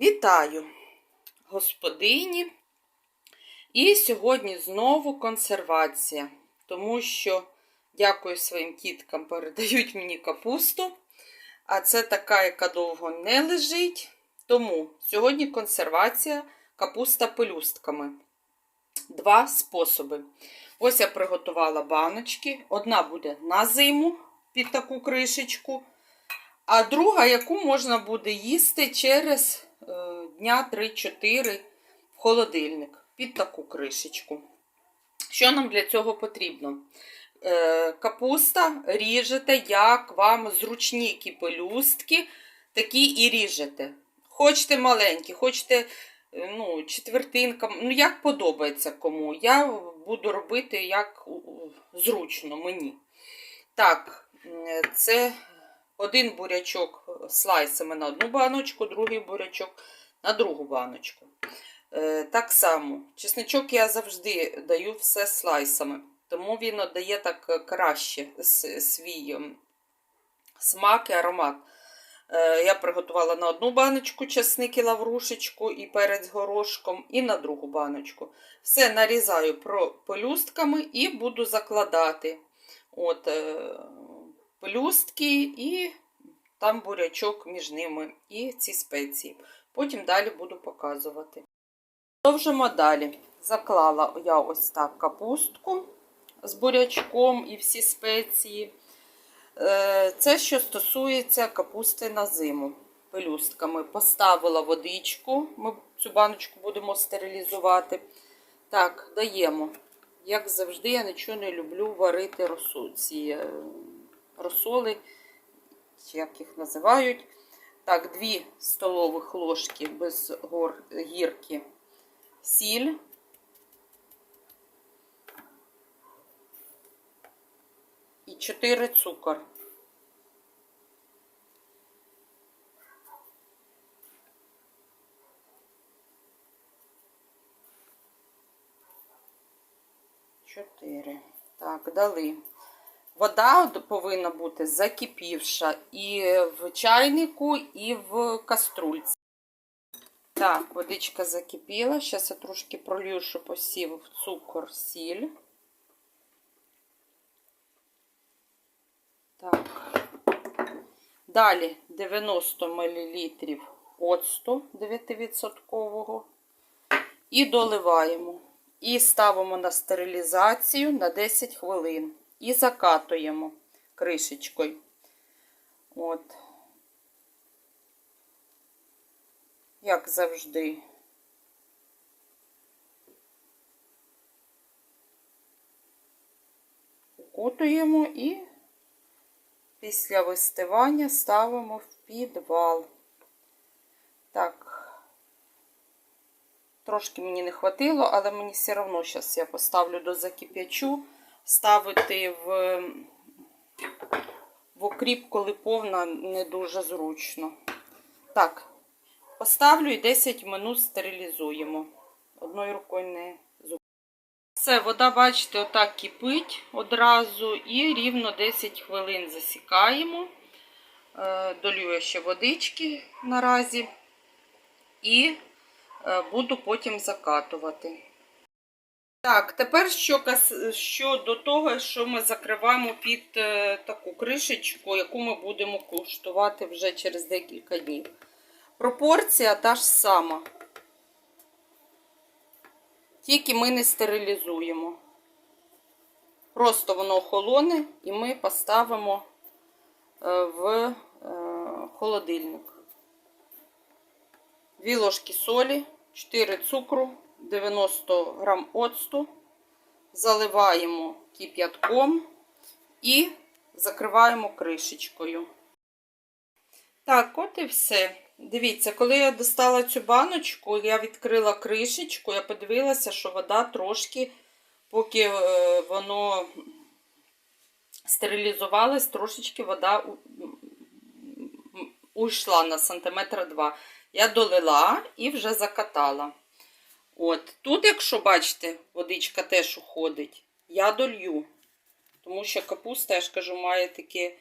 Вітаю, господині! І сьогодні знову консервація, тому що, дякую своїм тіткам, передають мені капусту. А це така, яка довго не лежить. Тому сьогодні консервація капуста пелюстками. Два способи. Ось я приготувала баночки. Одна буде на зиму під таку кришечку. А друга, яку можна буде їсти через дня 3-4 в холодильник під таку кришечку. Що нам для цього потрібно? Е, капуста ріжете, як вам зручні які пелюстки, такі і ріжете. Хочете маленькі, хочете е, ну, четвертинка, ну як подобається кому. Я буду робити як зручно мені. Так, е, це один бурячок слайсами на одну баночку, другий бурячок на другу баночку. Е, так само, чесничок я завжди даю все слайсами, тому він дає так краще свій ем, смак і аромат. Е, я приготувала на одну баночку чесник і лаврушечку і перець горошком, і на другу баночку. Все нарізаю пелюстками і буду закладати. От, е, пелюстки і там бурячок між ними і ці спеції. Потім далі буду показувати. Продовжимо далі. Заклала я ось так капустку з бурячком і всі спеції. Е, Це що стосується капусти на зиму. Пелюстками поставила водичку. Ми цю баночку будемо стерилізувати. Так, даємо. Як завжди, я нічого не люблю варити росу, ці е, розсоли, як їх називають. Так, 2 столових ложки без гор, гірки сіль. І 4 цукор. Чотири. Так, дали. Вода повинна бути закипівша і в чайнику, і в каструльці. Так, водичка закипіла. Зараз я трошки пролью, щоб посів цукор, сіль. Так. Далі 90 мл оцту 9%. І доливаємо. І ставимо на стерилізацію на 10 хвилин. І закатуємо кришечкою. От. Як завжди. Укутуємо і після вистивання ставимо в підвал. Так. Трошки мені не хватило, але мені все одно зараз я поставлю до закип'ячу, ставити в, в окріп, коли повна, не дуже зручно. Так, поставлю і 10 минут стерилізуємо. Одною рукою не зуб. Все, вода, бачите, отак кипить одразу і рівно 10 хвилин засікаємо. Е, Долю я ще водички наразі. І е, буду потім закатувати. Так, тепер що щодо того, що ми закриваємо під е, таку кришечку, яку ми будемо куштувати вже через декілька днів. Пропорція та ж сама. Тільки ми не стерилізуємо. Просто воно охолоне і ми поставимо е, в е, холодильник. 2 ложки солі, 4 цукру, 90 грам оцту. Заливаємо кип'ятком і закриваємо кришечкою. Так, от і все. Дивіться, коли я достала цю баночку, я відкрила кришечку, я подивилася, що вода трошки, поки е, воно стерилізувалась, трошечки вода уйшла на сантиметра два. Я долила і вже закатала. От. Тут, якщо бачите, водичка теж уходить, я долью. Тому що капуста, я ж кажу, має таке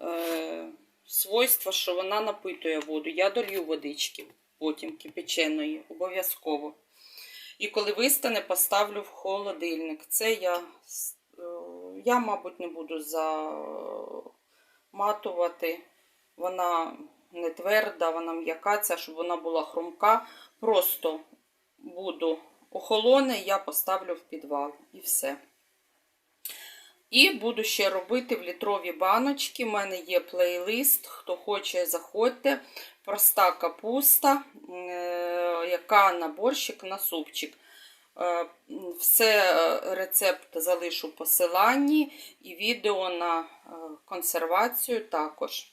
е, свойство, що вона напитує воду. Я долью водички. потім кипяченої, обов'язково. І коли вистане, поставлю в холодильник. Це я, е, я мабуть, не буду заматувати. Вона не тверда, вона м'яка, ця, щоб вона була хрумка. Просто буду охолоне, я поставлю в підвал і все. І буду ще робити в літрові баночки. У мене є плейлист. Хто хоче, заходьте. Проста капуста, е, яка на борщик, на супчик. Е, Все е, рецепт залишу в посиланні і відео на консервацію також.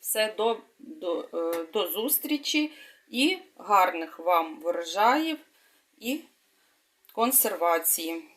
Все до, до, до зустрічі і гарних вам врожаїв і консервації.